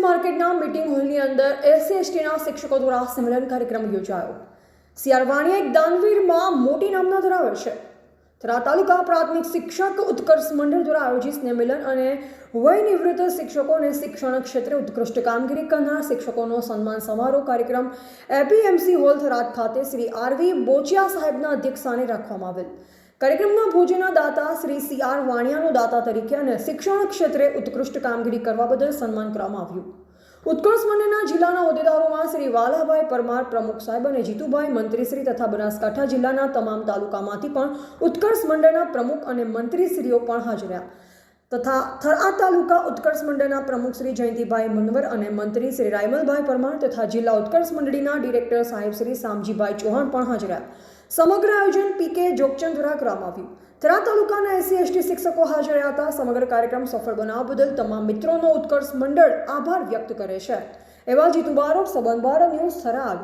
માર્કેટના meeting હોલની અંદર SC એસટીના શિક્ષકો દ્વારા સંમેલન કાર્યક્રમ યોજાયો. સીઆર એક દાનવીરમાં મોટી નામના ધરાવે છે. થરાદ તાલુકા પ્રાથમિક શિક્ષક ઉત્કર્ષ મંડળ દ્વારા આયોજિત સંમેલન અને વયનિવૃત્ત શિક્ષકોને શિક્ષણ ક્ષેત્રે ઉત્કૃષ્ટ કામગીરી કરનાર શિક્ષકોનો સન્માન સમારોહ કાર્યક્રમ એપીએમસી હોલ થરાદ ખાતે શ્રી આરવી બોચિયા સાહેબના અધ્યક્ષસ્થાને રાખવામાં આવેલ. કાર્યક્રમના ભોજના દાતા શ્રી સી આર વાણિયાનો દાતા તરીકે અને શિક્ષણ ક્ષેત્રે ઉત્કૃષ્ટ કામગીરી કરવા બદલ સન્માન કરવામાં આવ્યું. ઉત્કર્ષ મંડળના જિલ્લાના હોદ્દેદારોમાં શ્રી વાલાભાઈ પરમાર પ્રમુખ સાહેબ અને જીતુભાઈ મંત્રીશ્રી તથા બનાસકાંઠા જિલ્લાના તમામ તાલુકામાંથી પણ ઉત્કર્ષ મંડળના પ્રમુખ અને મંત્રીશ્રીઓ પણ હાજર રહ્યા. તથા થરા તાલુકા ઉત્કર્ષ મંડળના પ્રમુખ શ્રી જયંતિભાઈ મનવર અને મંત્રી શ્રી રાયમલભાઈ પરમાર તથા જિલ્લા ઉત્કર્ષ મંડળીના ડિરેક્ટર સાહેબ શ્રી સામજીભાઈ ચૌહાણ પણ હાજર રહ્યા. સમગ્ર આયોજન પીકે જોગચંદ દ્વારા કરવામાં આવ્યું. થરા તાલુકાના એસસી એસટી શિક્ષકો હાજર રહ્યા હતા. સમગ્ર કાર્યક્રમ સફળ બનાવવા બદલ તમામ મિત્રોનો ઉત્કર્ષ મંડળ આભાર વ્યક્ત કરે છે. એવા જીતુબારો બારોટ સંબંધ બાર ન્યૂઝ થરાદ.